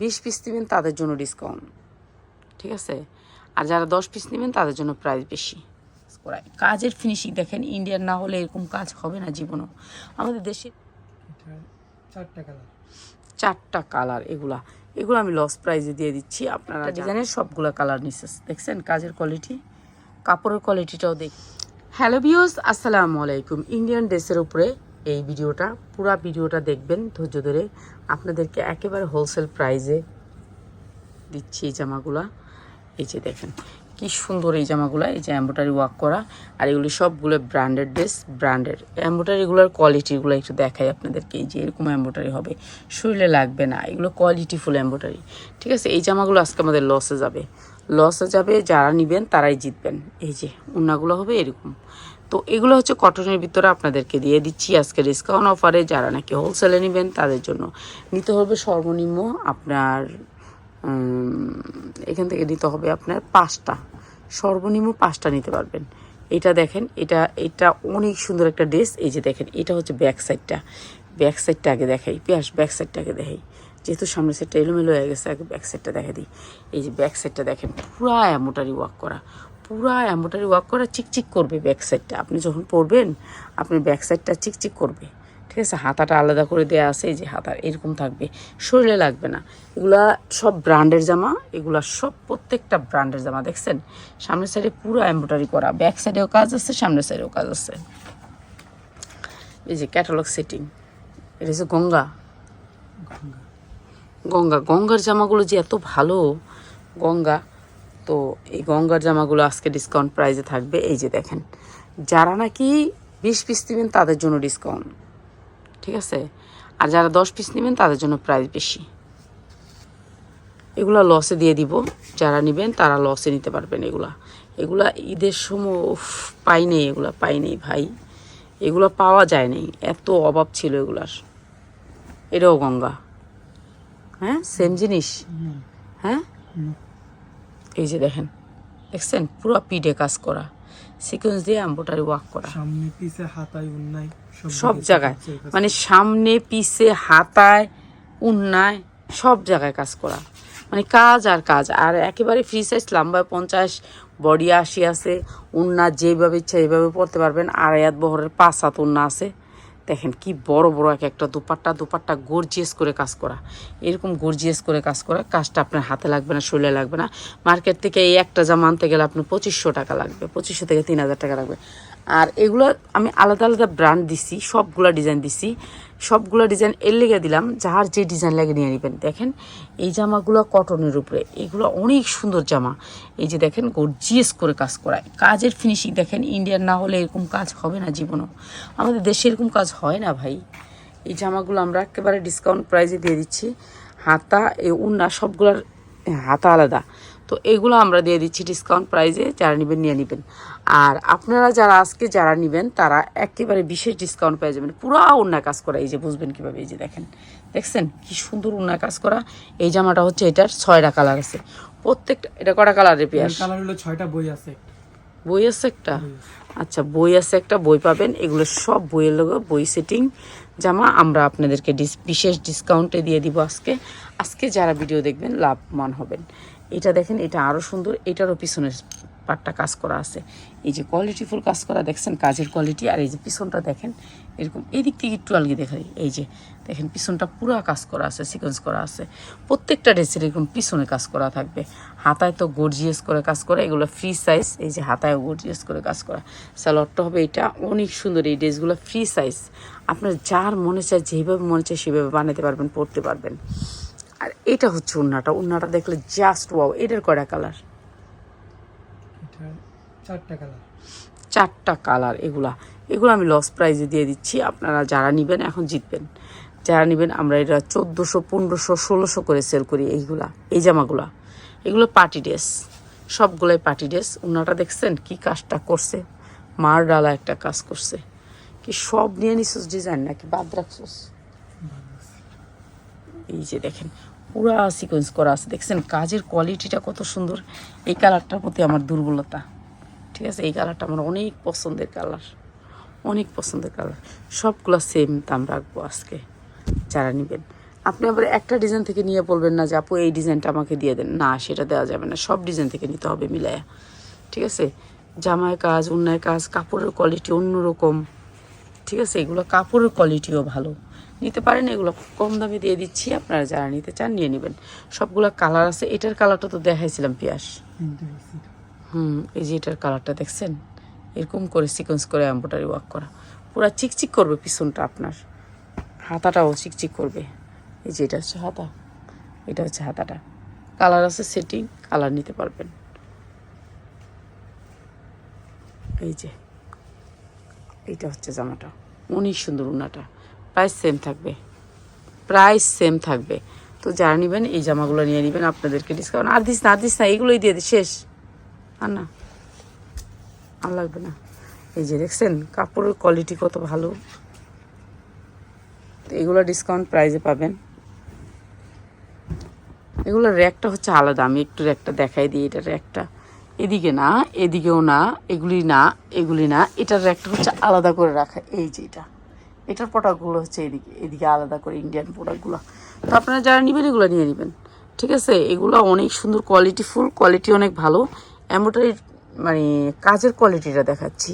বিশ পিস নেবেন তাদের জন্য ডিসকাউন্ট ঠিক আছে? আর যারা দশ পিস নেবেন তাদের জন্য প্রাইস বেশি। করায় কাজের ফিনিশিং দেখেন ইন্ডিয়ান না হলে এরকম কাজ হবে না জীবনও আমাদের দেশে চারটা কালার চারটা কালার এগুলা। এগুলো আমি লস প্রাইজে দিয়ে দিচ্ছি। আপনারা ডিজাইনের সবগুলো কালার নিচ্ছে দেখছেন কাজের কোয়ালিটি কাপড়ের কোয়ালিটিটাও দেখ হ্যালো বিওস আসসালামু আলাইকুম। ইন্ডিয়ান ড্রেসের উপরে এই ভিডিওটা, পুরো ভিডিওটা দেখবেন ধৈর্য ধরে। আপনাদেরকে একেবারে হোলসেল প্রাইজে দিচ্ছি এই জামাগুলা। এই যে দেখেন, কি সুন্দর এই জামাগুলো, এই যে এম্বোটারি ওয়ার্ক করা। আর এগুলি সবগুলো ব্র্যান্ডেড ড্রেস ব্র্যান্ডেড এম্বোটারিগুলোর কোয়ালিটিগুলো একটু দেখাই আপনাদেরকে, এই যে এরকম এম্বোটারি হবে। শরীরে লাগবে না, এগুলো কোয়ালিটিফুল এম্বোটারি ঠিক আছে, এই জামাগুলো আজকে আমাদের লসে যাবে। লসে যাবে, যারা নেবেন তারাই জিতবেন। এই যে, উন্নাগুলো হবে এরকম। তো এগুলো হচ্ছে কটনের ভিতরে আপনাদেরকে দিয়ে দিচ্ছি আজকে ডিসকাউন্ট অফারে যারা নাকি হোলসেলে নেবেন, তাদের জন্য নিতে হবে সর্বনিম্ন আপনার এখান থেকে নিতে হবে আপনার পাঁচটা। সর্বনিম্ন পাঁচটা নিতে পারবেন। এটা দেখেন, এটা এটা অনেক সুন্দর একটা ড্রেস এই যে দেখেন, এটা হচ্ছে ব্যাক সাইডটা ব্যাক সাইডটা আগে দেখাই, পেঁয়াজ ব্যাক সাইডটা আগে দেখাই। যেহেতু সামনের সাইডটা এলোমেলো হয়ে গেছে, আগে ব্যাক সাইডটা দেখা দিই। এই যে ব্যাক সাইডটা দেখেন, পুরা অ্যামোটারি ওয়াক করা। পুরা অ্যামোটারি ওয়ার্ক করা চিকচিক করবে ব্যাক সাইডটা আপনি যখন পরবেন আপনি ব্যাক সাইডটা চিকচিক করবে। ঠিক আছে? হাতাটা আলাদা করে দেওয়া আছে যে হাতা এরকম থাকবে। শরীরে লাগবে না। এগুলা সব ব্র্যান্ডের জামা, এগুলা সব প্রত্যেকটা ব্র্যান্ডের জামা, দেখছেন? সামনের সাইডে পুরো এমব্রয়ডারি করা। ব্যাক সাইডেও কাজ আছে, সামনের সাইডেও কাজ আছে। এই যে ক্যাটালগ সেটিং এটা হচ্ছে গঙ্গা। গঙ্গা। গঙ্গার জামাগুলো যে এত ভালো, গঙ্গা। তো এই গঙ্গার জামাগুলো আজকে ডিসকাউন্ট প্রাইসে থাকবে। এই যে দেখেন যারা নাকি বিশ পিস নেবেন তাদের জন্য ডিসকাউন্ট ঠিক আছে? আর যারা দশ পিস নেবেন তাদের জন্য প্রাইস বেশি। এগুলা লসে দিয়ে দিব। যারা নেবেন তারা লসে নিতে পারবেন এগুলা। এগুলা ঈদের সময় উফ, পাই নেই এগুলা পাই নেই ভাই। এগুলো পাওয়া যায় নাই। এত অভাব ছিল এগুলার। এটাও গঙ্গা। হ্যাঁ সেম জিনিস। হ্যাঁ? এই যে দেখেন দেখছেন? পুরো পিঠে কাজ করা। সিকোয়েন্স দিয়ে এম্বোটারি ওয়ার্ক করা। সামনে পিছে হাতায় উন্নায় সব জায়গায় মানে সামনে পিছে হাতায় উন্নায় সব জায়গায় কাজ করা। মানে কাজ আর কাজ। আর একেবারে ফ্রি সাইজ লম্বায় পঞ্চাশ বডি আশি আছে। উন্না যেভাবে ইচ্ছা এইভাবে পড়তে পারবেন। আর এত বহরের পাঁচ হাত উন্না আছে। দেখেন কি বড় বড় এক একটা দুপাট্টা দুপাট্টা গর্জিয়াস করে কাজ করা। এরকম গর্জিয়াস করে কাজ করা, কাজটা আপনার হাতে লাগবে না, শরীরে লাগবে না। মার্কেট থেকে এই একটা জামা আনতে গেলে আপনার পঁচিশশো টাকা লাগবে, পঁচিশশো থেকে তিন হাজার টাকা লাগবে। আর এগুলো আমি আলাদা আলাদা ব্র্যান্ড দিছি, সবগুলো ডিজাইন দিছি। সবগুলো ডিজাইন এর লেগে দিলাম। যার যে ডিজাইন লাগে নিয়ে নেবেন। দেখেন, এই জামাগুলো কটনের উপরে। এগুলো অনেক সুন্দর জামা। এই যে দেখেন গর্জিয়াস করে কাজ করায়। কাজের ফিনিশিং দেখেন ইন্ডিয়ান না হলে এরকম কাজ হবে না জীবনও। আমাদের দেশে এরকম কাজ হয় না ভাই। এই জামাগুলো আমরা একেবারে ডিসকাউন্ট প্রাইসে দিয়ে দিচ্ছি। হাতা, এই উন্না সবগুলোর হাতা আলাদা। তো এগুলো আমরা দিয়ে দিচ্ছি ডিসকাউন্ট প্রাইসে যারা নেবেন নিয়ে নেবেন। আর আপনারা যারা আজকে যারা নেবেন তারা একেবারে বিশেষ ডিসকাউন্ট পেয়ে যাবেন। পুরো উন্না কাজ করা এই যে বুঝবেন কীভাবে এই যে দেখেন। দেখছেন? কি সুন্দর উন্না কাজ করা। এই জামাটা হচ্ছে এটার ছয়টা কালার আছে। প্রত্যেকটা এটা কটা কালারের পেঁয়াজ কালার হলো ছয়টা বই আছে। বই আছে একটা? আচ্ছা বই আছে একটা বই পাবেন। এগুলো সব বইয়ের লোক বই সেটিং জামা আমরা আপনাদেরকে ডিস- বিশেষ ডিসকাউন্টে দিয়ে দিব আজকে। আজকে যারা ভিডিও দেখবেন লাভবান হবেন। এটা দেখেন, এটা আরও সুন্দর। এটারও পিছনের পাটটা কাজ করা আছে। এই যে কোয়ালিটিফুল কাজ করা, দেখছেন? কাজের কোয়ালিটি আর এই যে পিছনটা দেখেন, এরকম এই দিক থেকে একটু আলগে দেখাই। এই যে দেখেন, পিছনটা পুরো কাজ করা আছে সিকোয়েন্স করা আছে। প্রত্যেকটা ড্রেসের এরকম পিছনে কাজ করা থাকবে। হাতায় তো গর্জিয়াস করে কাজ করা, এগুলো ফ্রি সাইজ এই যে হাতায় গর্জিয়াস করে কাজ করা। স্যালোয়ারটা হবে এটা। অনেক সুন্দর এই ড্রেসগুলো ফ্রি সাইজ আপনার যার মনে চায়, যেভাবে মনে চায়, সেভাবে বানাতে পারবেন, পরতে পারবেন। আর এটা হচ্ছে উন্নাটা। উন্নাটা দেখলে জাস্ট ওয়াও এটার কয়টা কালার চারটা কালার চারটা কালার এগুলা। এগুলো আমি লস প্রাইজে দিয়ে দিচ্ছি। আপনারা যারা নেবেন এখন জিতবেন। যারা নেবেন আমরা এটা চোদ্দোশো পনেরোশো ষোলোশো করে সেল করি এইগুলা এই জামাগুলা। এগুলো পার্টি ড্রেস সবগুলোই পার্টি ড্রেস ওনাটা দেখছেন কি কাজটা করছে? মার ডালা একটা কাজ করছে। কি সব নিয়ে নিছোস ডিজাইন নাকি? বাদ রাখছোস? এই যে দেখেন পুরা সিকোয়েন্স করা আছে। দেখছেন, কাজের কোয়ালিটিটা কত সুন্দর। এই কালারটার প্রতি আমার দুর্বলতা। ঠিক আছে? এই কালারটা আমার অনেক পছন্দের কালার অনেক পছন্দের কালার সবগুলো সেম দাম রাখব আজকে। যারা নেবেন। আপনি আবার একটা ডিজাইন থেকে নিয়ে বলবেন না যে, আপু, এই ডিজাইনটা আমাকে দিয়ে দেন। না, সেটা দেওয়া যাবে না। সব ডিজাইন থেকে নিতে হবে মিলায়া। ঠিক আছে? জামায় কাজ অন্যায় কাজ, কাপড়ের কোয়ালিটি অন্যরকম। ঠিক আছে? এগুলো কাপড়ের কোয়ালিটিও ভালো। নিতে পারেন, এগুলো কম দামে দিয়ে দিচ্ছি, আপনারা যারা নিতে চান নিয়ে নেবেন। সবগুলো কালার আছে, এটার কালারটা তো দেখাইছিলাম পিয়াস। হুম, এই যে এটার কালারটা দেখছেন? এরকম করে সিকোয়েন্স করে এম্ব্রয়ডারি ওয়ার্ক করা। পুরো চিকচিক করবে পিছনটা আপনার। হাতাটাও চিকচিক করবে। এই যে এটা হচ্ছে হাতা। এটা হচ্ছে হাতাটা। কালার আছে সেটিং কালার নিতে পারবেন। এই যে, এইটা হচ্ছে জামাটা। অনেক সুন্দর উনাটা প্রাইস সেম থাকবে। প্রাইস সেম থাকবে। তো যারা নেবেন, এই জামাগুলো নিয়ে নেবেন, আপনাদেরকে ডিসকাউন্ট আর দিস না আর দিস না এইগুলোই দিয়ে দিই শেষ। আর না, আর লাগবে না। এই যে দেখছেন, কাপড়ের কোয়ালিটি কত ভালো। তো এগুলো ডিসকাউন্ট প্রাইজে পাবেন। এগুলোর র্যাকটা হচ্ছে আলাদা। আমি একটু র্যাকটা দেখাই দিই, এটা র্যাকটা এদিকে না, এদিকেও না, এগুলি না এগুলি না, এটার র্যাকটা হচ্ছে আলাদা করে রাখা। এই যে এটা। এটার প্রোডাক্টগুলো হচ্ছে এদিকে এদিকে আলাদা করে ইন্ডিয়ান প্রোডাক্টগুলো তো আপনারা যারা নেবেন, এগুলো নিয়ে নেবেন। ঠিক আছে? এগুলো অনেক সুন্দর কোয়ালিটি ফুল কোয়ালিটি অনেক ভালো। এমব্রয়ডারি মানে কাজের কোয়ালিটিটা দেখাচ্ছি।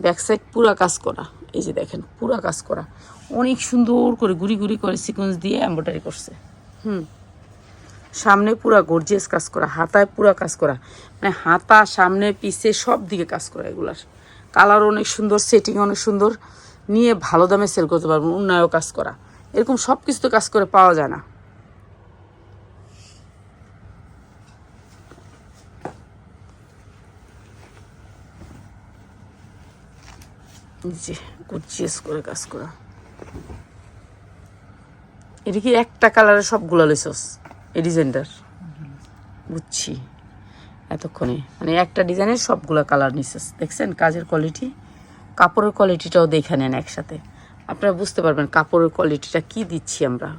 ব্যাক সাইড পুরা কাজ করা। এই যে দেখেন, পুরা কাজ করা। অনেক সুন্দর করে গুড়ি গুড়ি করে সিকোয়েন্স দিয়ে এমব্রয়ডারি করছে। হুম। সামনে পুরা গর্জিয়াস কাজ করা। হাতায় পুরা কাজ করা। মানে হাতা, সামনে, পিছে সব দিকে কাজ করা এগুলার। কালার অনেক সুন্দর সেটিং অনেক সুন্দর। নিয়ে ভালো দামে সেল করতে পারবেন উন্নয়ও কাজ করা। এরকম সব কিছু তো কাজ করে পাওয়া যায় না। যে গর্জিয়াস করে কাজ করা। এটা কি একটা কালারের সবগুলো লেসস? এই ডিজাইনটার? বুঝছি। এতক্ষণে। মানে একটা ডিজাইনের সবগুলো কালার নিছেস দেখছেন কাজের কোয়ালিটি কাপড়ের কোয়ালিটিটাও দেখে নেন একসাথে। আপনারা বুঝতে পারবেন কাপড়ের কোয়ালিটিটা কি দিচ্ছি আমরা।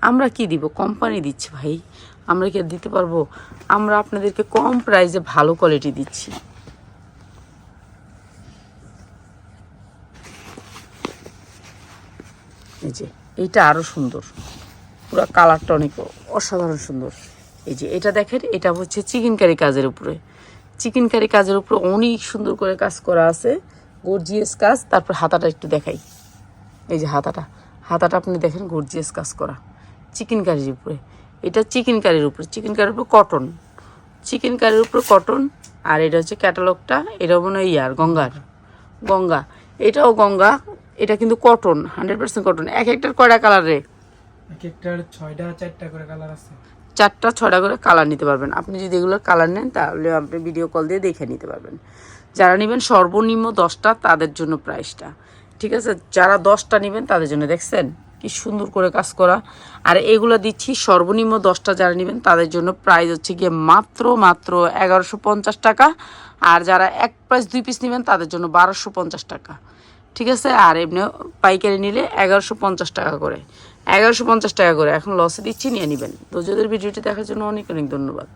আমরা কি দিব? কোম্পানি দিচ্ছি ভাই। আমরা কি দিতে পারব? আমরা আপনাদেরকে কম প্রাইসে ভালো কোয়ালিটি দিচ্ছি। এই যে, এইটা আরও সুন্দর। পুরো কালারটা অনেক অসাধারণ সুন্দর। এই যে, এটা দেখেন, এটা হচ্ছে চিকেন কারি কাজের উপরে। চিকেন কারি কাজের উপরে অনেক সুন্দর করে কাজ করা আছে। গর্জিয়াস কাজ। তারপর হাতাটা একটু দেখাই। এই যে হাতাটা। হাতাটা আপনি দেখেন গর্জিয়াস কাজ করা। চিকেন কারির উপরে। এটা চিকেন কারির উপরে। চিকেন কারির উপরে কটন চিকেন কারির উপরে কটন আর এটা হচ্ছে ক্যাটালগটা এটা মনে হয় ইয়ার, গঙ্গার। গঙ্গা। এটাও গঙ্গা। এটা কিন্তু কটন হান্ড্রেড পার্সেন্ট কটন এক একটার কয়টা কালারে এক একটার ছয়টা, চারটা করে কালার আছে। চারটা ছটা করে কালার নিতে পারবেন। আপনি যদি এগুলোর কালার নেন, তাহলে আপনি ভিডিও কল দিয়ে দেখে নিতে পারবেন। যারা নেবেন সর্বনিম্ন দশটা, তাদের জন্য প্রাইসটা ঠিক আছে? যারা দশটা নেবেন, তাদের জন্য। দেখছেন? কি সুন্দর করে কাজ করা। আর এগুলো দিচ্ছি সর্বনিম্ন দশটা যারা নেবেন, তাদের জন্য প্রাইস হচ্ছে গিয়ে মাত্র মাত্র এগারোশো পঞ্চাশ টাকা। আর যারা এক প্রাইস দুই পিস নেবেন, তাদের জন্য বারোশো পঞ্চাশ টাকা। ঠিক আছে? আর এমনি পাইকারি নিলে এগারোশো পঞ্চাশ টাকা করে। এগারোশো পঞ্চাশ টাকা করে। এখন লসে দিচ্ছি, নিয়ে নেবেন। তো যাদের ভিডিওটি দেখার জন্য অনেক অনেক ধন্যবাদ।